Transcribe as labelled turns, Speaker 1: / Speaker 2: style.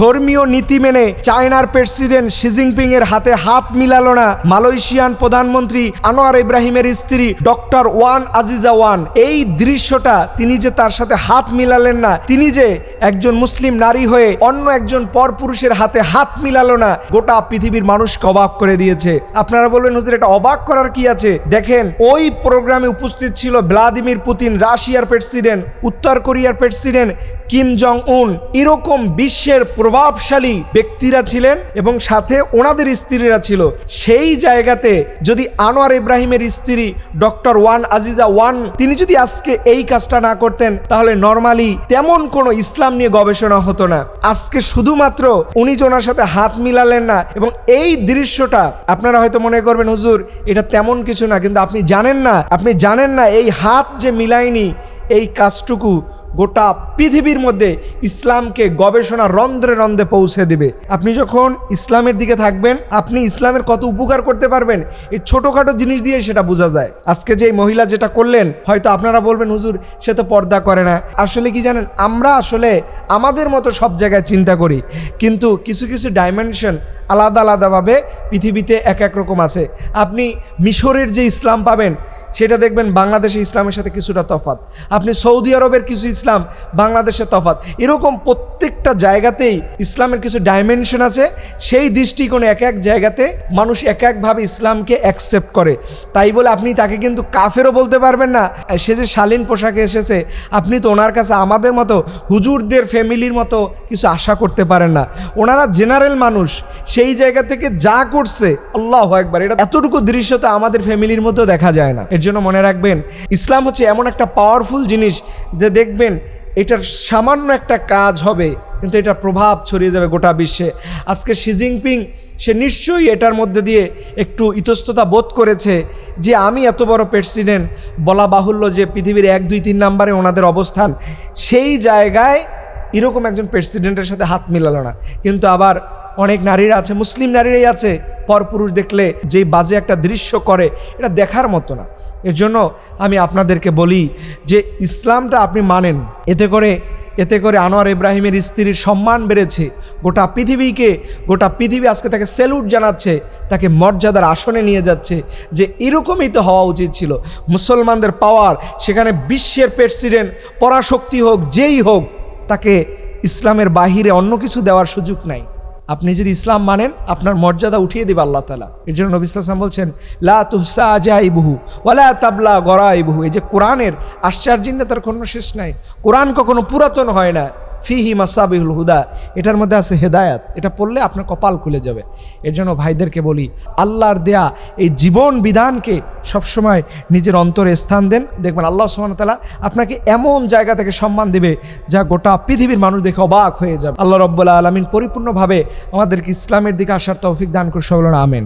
Speaker 1: ধর্মীয় নীতি মেনে চায়নার প্রেসিডেন্ট শি জিনপিং এর হাতে হাত মিলালো না মালয়েশিয়ান প্রধানমন্ত্রী আনোয়ার ইব্রাহিমের স্ত্রী ডক্টর ওয়ান আজিজা ওয়ান। এই দৃশ্যটা তিনি যে তার সাথে হাত মিলালেন না, তিনি যে একজন মুসলিম নারী হয়ে অন্য একজন পরপুরুষের হাতে হাত মিলালো না, গোটা পৃথিবীর মানুষকে অবাক করে দিয়েছে। আপনারা বলবেন, হুজুর, এটা অবাক করার কি আছে? দেখেন, ওই প্রোগ্রামে উপস্থিত ছিল ভ্লাদিমির পুতিন, রাশিয়ার প্রেসিডেন্ট, উত্তর কোরিয়ার প্রেসিডেন্ট কিম জং উন এরকম বিশ্বের প্রভাবশালী ব্যক্তিরা ছিলেন এবং সাথে ওনাদের স্ত্রীরা ছিল। সেই জায়গাতে যদি আনোয়ার ইব্রাহিমের স্ত্রী ডক্টর ওয়ান আজিজা ওয়ান, তিনি যদি আজকে এই কাজটা না করতেন, তাহলে নর্মালি তেমন কোনো ইসলাম নিয়ে গবেষণা হতো না। আজকে শুধুমাত্র উনি যে ওনার সাথে হাত মিলালেন না এবং এই দৃশ্যটা আপনারা হয়তো মনে করবেন, হুজুর, এটা তেমন কিছু না, কিন্তু আপনি জানেন না, আপনি জানেন না, এই হাত যে মিলায়নি এই কাজটুকু গোটা পৃথিবীর মধ্যে ইসলামকে গবেষণা রন্ধ্রে রন্ধ্রে পৌঁছে দিবে। আপনি যখন ইসলামের দিকে থাকবেন, আপনি ইসলামের কত উপকার করতে পারবেন, এই ছোটোখাটো জিনিস দিয়ে সেটা বোঝা যায়। আজকে যে মহিলা যেটা করলেন, হয়তো আপনারা বলবেন, হুজুর, সে তো পর্দা করে না। আসলে কি জানেন, আমরা আসলে আমাদের মতো সব জায়গায় চিন্তা করি, কিন্তু কিছু কিছু ডাইমেনশন আলাদা, আলাদাভাবে পৃথিবীতে এক এক রকম আছে। আপনি মিশরের যে ইসলাম পাবেন সেটা দেখবেন বাংলাদেশে ইসলামের সাথে কিছুটা তফাত আপনি সৌদি আরবের কিছু ইসলাম, বাংলাদেশে তফাত এরকম প্রত্যেকটা জায়গাতেই ইসলামের কিছু ডাইমেনশন আছে। সেই দৃষ্টিকোণে এক এক জায়গাতে মানুষ এক একভাবে ইসলামকে অ্যাকসেপ্ট করে। তাই বলে আপনি তাকে কিন্তু কাফেরও বলতে পারবেন না। সে যে শালীন পোশাকে এসেছে, আপনি তো ওনার কাছে আমাদের মতো হুজুরদের ফ্যামিলির মতো কিছু আশা করতে পারেন না। ওনারা জেনারেল মানুষ। সেই জায়গা থেকে যা করছে, আল্লাহ একবার এটা এতটুকু দৃশ্য তো আমাদের ফ্যামিলির মধ্যেও দেখা যায় না। এর জন্য মনে রাখবেন, ইসলাম হচ্ছে এমন একটা পাওয়ারফুল জিনিস যে দেখবেন, এটার সামান্য একটা কাজ হবে, কিন্তু এটার প্রভাব ছড়িয়ে যাবে গোটা বিশ্বে। আজকে শি জিনপিং সে নিশ্চয়ই এটার মধ্যে দিয়ে একটু ইতস্ততা বোধ করেছে যে আমি এত বড় প্রেসিডেন্ট বলা বাহুল্য যে পৃথিবীর এক, দুই, তিন নম্বরে ওনাদের অবস্থান, সেই জায়গায় এরকম একজন প্রেসিডেন্টের সাথে হাত মিলালো না। কিন্তু আবার অনেক নারীরা আছে, মুসলিম নারীরাই আছে, পরপুরুষ দেখলে যেই বাজে একটা দৃশ্য করে, এটা দেখার মতো না। এর জন্য আমি আপনাদেরকে বলি যে ইসলামটা আপনি মানেন। এতে করে এতে করে আনোয়ার ইব্রাহিমের স্ত্রীর সম্মান বেড়েছে। গোটা পৃথিবীকে, গোটা পৃথিবী আজকে তাকে সেলুট জানাচ্ছে, তাকে মর্যাদার আসনে নিয়ে যাচ্ছে, যে এরকমই তো হওয়া উচিত ছিল। মুসলমানদের পাওয়ার সেখানে বিশ্বের প্রেসিডেন্ট পরাশক্তি হোক, যেই হোক, তাকে ইসলামের বাহিরে অন্য কিছু দেওয়ার সুযোগ নাই। আপনি যদি ইসলাম মানেন, আপনার মর্যাদা উঠিয়ে দেবে আল্লাহ তালা এর জন্য নবী ইসলাম বলছেন, লা তুহসা আজাই বহু ওলা তাবলা গড়াই বহু এই যে কোরআনের আশ্চর্যতার কোনো শেষ নাই। কোরআন কখনো পুরাতন হয় না। ফিহি মাসাবিহুল হুদা, এটার মধ্যে আছে হেদায়াত, এটা পড়লে আপনার কপাল খুলে যাবে। এর জন্য ভাইদেরকে বলি, আল্লাহর দেয়া এই জীবন বিধানকে সবসময় নিজের অন্তরে স্থান দেন। দেখবেন আল্লাহ ওয়া আপনাকে এমন জায়গা থেকে সম্মান দেবে যা গোটা পৃথিবীর মানুষ দেখে অবাক হয়ে যাবে। আল্লাহ রব্বুল্লাহ আলমিন পরিপূর্ণভাবে আমাদেরকে ইসলামের দিকে আসার তৌফিক দান করে সকলের আমেন।